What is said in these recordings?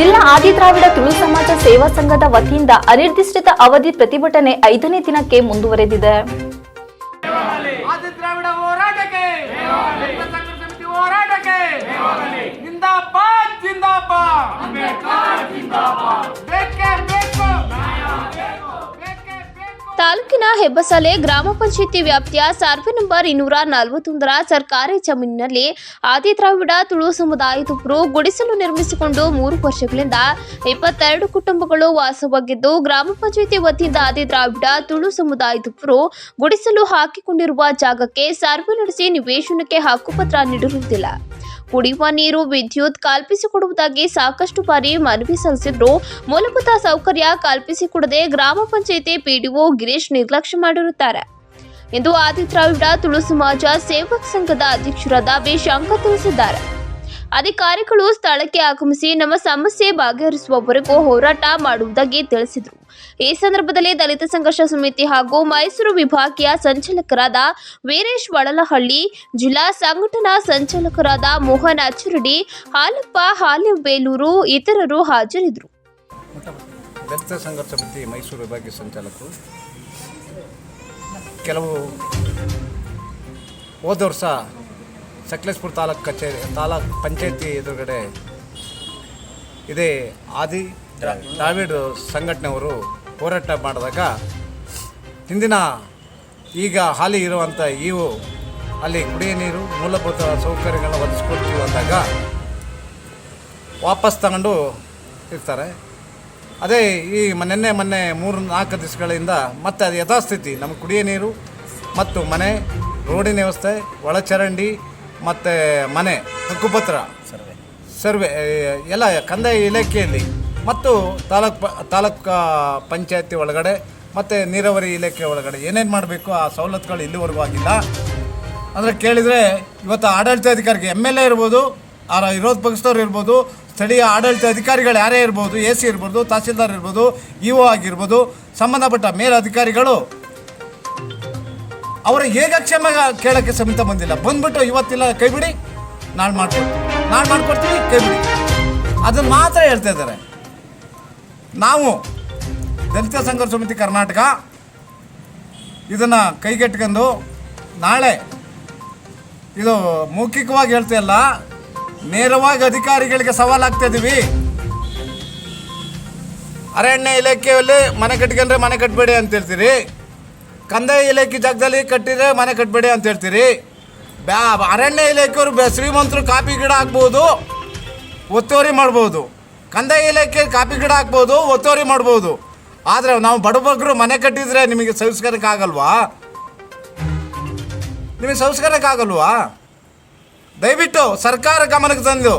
ಜಿಲ್ಲಾ ಆದಿದ್ರಾವಿಡ ತುಳು ಸಮಾಜ ಸೇವಾ ಸಂಘದ ವತಿಯಿಂದ ಅನಿರ್ದಿಷ್ಟಿತ ಅವಧಿ ಪ್ರತಿಭಟನೆ ಐದನೇ ದಿನಕ್ಕೆ ಮುಂದುವರೆದಿದೆ. ಆದಿ ದ್ರಾವಿಡ ಹೋರಾಟಕ್ಕೆ ತಾಲೂಕಿನ ಹೆಬ್ಬಸಲೆ ಗ್ರಾಮ ಪಂಚಾಯಿತಿ ವ್ಯಾಪ್ತಿಯ ಸರ್ವೆ ನಂಬರ್ ಇನ್ನೂರ ನಲವತ್ತೊಂದರ ಸರ್ಕಾರಿ ಜಮೀನಿನಲ್ಲಿ ಆದಿದ್ರಾವಿಡ ತುಳು ಸಮುದಾಯದೊಬ್ಬರು ಗುಡಿಸಲು ನಿರ್ಮಿಸಿಕೊಂಡು ಮೂರು ವರ್ಷಗಳಿಂದ ಇಪ್ಪತ್ತೆರಡು ಕುಟುಂಬಗಳು ವಾಸವಾಗಿದ್ದು, ಗ್ರಾಮ ಪಂಚಾಯಿತಿ ವತಿಯಿಂದ ಆದಿದ್ರಾವಿಡ ತುಳು ಸಮುದಾಯದೊಬ್ಬರು ಗುಡಿಸಲು ಹಾಕಿಕೊಂಡಿರುವ ಜಾಗಕ್ಕೆ ಸರ್ವೆ ನಡೆಸಿ ನಿವೇಶನಕ್ಕೆ ಹಕ್ಕುಪತ್ರ ನೀಡಿರುವುದಿಲ್ಲ. ಕುಡಿಯುವ ನೀರು, ವಿದ್ಯುತ್ ಕಲ್ಪಿಸಿಕೊಡುವುದಾಗಿ ಸಾಕಷ್ಟು ಬಾರಿ ಮನವಿ ಸಲ್ಲಿಸಿದ್ರು. ಮೂಲಭೂತ ಸೌಕರ್ಯ ಕಲ್ಪಿಸಿಕೊಡದೆ ಗ್ರಾಮ ಪಂಚಾಯಿತಿ ಪಿಡಿಒ ಗಿರೀಶ್ ನಿರ್ಲಕ್ಷ್ಯ ಮಾಡಿರುತ್ತಾರೆ. ಎಂದು ಆದಿತ್ಯಾವಿಡ ತುಳು ಸಮಾಜ ಸೇವಕ ಸಂಘದ ಅಧ್ಯಕ್ಷರಾದ ವಿ. ಶಂಕರ್ ತಿಳಿಸಿದ್ದಾರೆ. ಅಧಿಕಾರಿಗಳು ಸ್ಥಳಕ್ಕೆ ಆಗಮಿಸಿ ನಮ್ಮ ಸಮಸ್ಯೆ ಬಗೆಹರಿಸುವವರೆಗೂ ಹೋರಾಟ ಮಾಡುವುದಾಗಿ ತಿಳಿಸಿದರು. ಈ ಸಂದರ್ಭದಲ್ಲಿ ದಲಿತ ಸಂಘರ್ಷ ಸಮಿತಿ ಹಾಗೂ ಮೈಸೂರು ವಿಭಾಗೀಯ ಸಂಚಾಲಕರಾದ ವೀರೇಶ್ ವಡಲಹಳ್ಳಿ ಜಿಲ್ಲಾ ಸಂಘಟನಾ ಸಂಚಾಲಕರಾದ ಮೋಹನ್ ಅಚ್ಚರಡಿ, ಹಾಲಪ್ಪ ಹಾಲಿಬೇಲೂರು ಇತರರು ಹಾಜರಿದ್ದರು. ದಲಿತ ಸಂಘರ್ಷ ಸಮಿತಿ ಮೈಸೂರು ವಿಭಾಗೀಯ ಸಂಚಾಲಕರು ಕೆಲವು ಹೋದ ವರ್ಷ ಸಕಲೇಶ್ಪುರ ತಾಲೂಕು ಕಚೇರಿ, ತಾಲೂಕ್ ಪಂಚಾಯತಿ ಎದುರುಗಡೆ ಇದೇ ಆದಿ ದ್ರಾವಿಡ್ ಸಂಘಟನೆಯವರು ಹೋರಾಟ ಮಾಡಿದಾಗ ಹಿಂದಿನ ಈಗ ಹಾಲಿ ಇರುವಂಥ ಇವು ಅಲ್ಲಿ ಕುಡಿಯ ನೀರು ಮೂಲಭೂತ ಸೌಕರ್ಯಗಳನ್ನ ಒದಗಿಸ್ಕೊಡ್ತೀವಿ ಅಂದಾಗ ವಾಪಸ್ ತಗೊಂಡು ಇರ್ತಾರೆ. ಅದೇ ಈ ಮೊನ್ನೆ ನಿನ್ನೆ ಮೊನ್ನೆ ಮೂರು ನಾಲ್ಕು ದಿವಸಗಳಿಂದ ಮತ್ತೆ ಅದು ಯಥಾಸ್ಥಿತಿ. ನಮ್ಮ ಕುಡಿಯ ನೀರು ಮತ್ತು ಮನೆ ರೋಡಿನ ವ್ಯವಸ್ಥೆ ಒಳಚರಂಡಿ ಮತ್ತು ಮನೆ ಹಕ್ಕುಪತ್ರ ಸರ್ವೆ. ಸರ್ವೆ ಎಲ್ಲ ಕಂದಾಯ ಇಲಾಖೆಯಲ್ಲಿ ಮತ್ತು ತಾಲೂಕ್ ಪ, ತಾಲೂಕು ಪಂಚಾಯತಿ ಒಳಗಡೆ ಮತ್ತು ನೀರಾವರಿ ಇಲಾಖೆ ಒಳಗಡೆ ಏನೇನು ಮಾಡಬೇಕು, ಆ ಸವಲತ್ತುಗಳು ಇಲ್ಲಿವರೆಗೂ ಆಗಿಲ್ಲ. ಅಂದರೆ ಕೇಳಿದರೆ ಇವತ್ತು ಆಡಳಿತಾಧಿಕಾರಿಗೆ ಎಂ ಎಲ್ ಎ ಇರ್ಬೋದು ಆ ವಿರೋಧ ಪಕ್ಷದವ್ರು ಇರ್ಬೋದು, ಸ್ಥಳೀಯ ಆಡಳಿತ ಅಧಿಕಾರಿಗಳು ಯಾರೇ ಇರ್ಬೋದು, ಎ ಸಿ ಇರ್ಬೋದು, ತಹಸೀಲ್ದಾರ್ ಇರ್ಬೋದು, ಇ ಒ ಆಗಿರ್ಬೋದು, ಸಂಬಂಧಪಟ್ಟ ಮೇಲಧಿಕಾರಿಗಳು ಅವರ ಕ್ಷಮ ಕೇಳೋಕ್ಕೆ ಸಮೇತ ಬಂದಿಲ್ಲ. ಬಂದ್ಬಿಟ್ಟು ಇವತ್ತಿಲ್ಲ, ಕೈ ಬಿಡಿ ನಾಳೆ ಮಾಡ್ಕೊಡ್ತೀವಿ ನಾಳೆ ಮಾಡ್ಕೊಡ್ತೀವಿ ಕೈ ಬಿಡಿ. ಅದನ್ನು ಮಾತ್ರ ಹೇಳ್ತಾ ಇದ್ದಾರೆ. ನಾವು ದಲಿತ ಸಂಘರ್ಷ ಸಮಿತಿ ಕರ್ನಾಟಕ ಇದನ್ನು ಕೈಗೆಟ್ಕೊಂಡು ನಾಳೆ ಇದು ಮೌಖಿಕವಾಗಿ ಹೇಳ್ತಿಲ್ಲ ನೇರವಾಗಿ ಅಧಿಕಾರಿಗಳಿಗೆ ಸವಾಲಾಗ್ತಾ ಇದ್ದೀವಿ ಅರಣ್ಯ ಇಲಾಖೆಯಲ್ಲಿ ಮನೆ ಕಟ್ಕೊಂಡ್ರೆ ಮನೆ ಕಟ್ಟಬೇಡಿ ಅಂತ ಹೇಳ್ತೀರಿ. ಕಂದಾಯ ಇಲಾಖೆ ಜಾಗದಲ್ಲಿ ಕಟ್ಟಿದರೆ ಮನೆ ಕಟ್ಟಬೇಡಿ ಅಂತ ಹೇಳ್ತೀರಿ. ಬ್ಯಾ ಅರಣ್ಯ ಇಲಾಖೆಯವರು ಶ್ರೀಮಂತರು ಕಾಫಿ ಗಿಡ ಹಾಕ್ಬೋದು, ಒತ್ತುವರಿ ಮಾಡ್ಬೋದು. ಕಂದಾಯ ಇಲಾಖೆ ಕಾಪಿ ಗಿಡ ಹಾಕ್ಬೋದು, ಒತ್ತುವರಿ ಮಾಡ್ಬೋದು. ಆದರೆ ನಾವು ಬಡಬಗ್ರು ಮನೆ ಕಟ್ಟಿದ್ರೆ ನಿಮಗೆ ಸಂಸ್ಕಾರಕ್ಕಾಗಲ್ವಾ? ನಿಮಗೆ ಸಂಸ್ಕಾರಕ್ಕಾಗಲ್ವಾ? ದಯವಿಟ್ಟು ಸರ್ಕಾರ ಗಮನಕ್ಕೆ ತಂದು,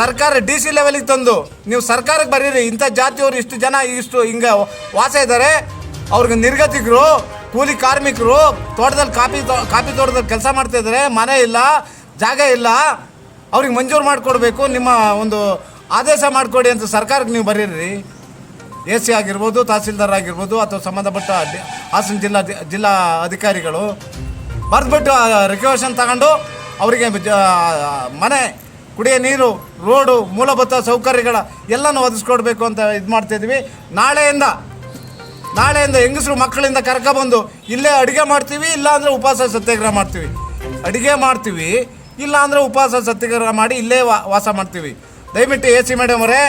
ಸರ್ಕಾರ ಡಿ ಸಿ ಲೆವೆಲಿಗೆ ತಂದು, ನೀವು ಸರ್ಕಾರಕ್ಕೆ ಬರೀರಿ, ಇಂಥ ಜಾತಿಯವರು ಇಷ್ಟು ಜನ, ಇಷ್ಟು ಹಿಂಗೆ ವಾಸ ಇದ್ದಾರೆ. ಅವ್ರಿಗೆ ನಿರ್ಗತಿಕರು, ಕೂಲಿ ಕಾರ್ಮಿಕರು, ತೋಟದಲ್ಲಿ ಕಾಫಿ ಕಾಫಿ ತೋಟದಲ್ಲಿ ಕೆಲಸ ಮಾಡ್ತಾಯಿದ್ದಾರೆ ಮನೆ ಇಲ್ಲ, ಜಾಗ ಇಲ್ಲ, ಅವ್ರಿಗೆ ಮಂಜೂರು ಮಾಡಿಕೊಡ್ಬೇಕು, ನಿಮ್ಮ ಒಂದು ಆದೇಶ ಮಾಡಿಕೊಡಿ ಅಂತ ಸರ್ಕಾರಕ್ಕೆ ನೀವು ಬರೀರಿ. ಎ ಸಿ ಆಗಿರ್ಬೋದು, ತಹಸೀಲ್ದಾರ್ ಆಗಿರ್ಬೋದು ಅಥವಾ ಸಂಬಂಧಪಟ್ಟ ಹಾಸನ ಜಿಲ್ಲಾ ಜಿಲ್ಲಾ ಅಧಿಕಾರಿಗಳು ಬರೆದ್ಬಿಟ್ಟು ರಿಕ್ವೆಷನ್ ತಗೊಂಡು ಅವರಿಗೆ ಮನೆ, ಕುಡಿಯೋ ನೀರು, ರೋಡು, ಮೂಲಭೂತ ಸೌಕರ್ಯಗಳ ಎಲ್ಲನೂ ಒದಗಿಸ್ಕೊಡ್ಬೇಕು ಅಂತ ಇದು ಮಾಡ್ತಿದ್ವಿ ನಾಳೆಯಿಂದ ನಾಳೆಯಿಂದ ಹೆಂಗಸರು ಮಕ್ಕಳಿಂದ ಕರ್ಕೊಬಂದು ಇಲ್ಲೇ ಅಡುಗೆ ಮಾಡ್ತೀವಿ, ಇಲ್ಲಾಂದರೆ ಉಪವಾಸ ಸತ್ಯಾಗ್ರಹ ಮಾಡ್ತೀವಿ. ಅಡುಗೆ ಮಾಡ್ತೀವಿ, ಇಲ್ಲಾಂದರೆ ಉಪವಾಸ ಸತ್ಯಾಗ್ರಹ ಮಾಡಿ ಇಲ್ಲೇ ವಾಸ ಮಾಡ್ತೀವಿ. ದಯವಿಟ್ಟು ಎ ಸಿ ಮೇಡಮ್ ಅವರೇ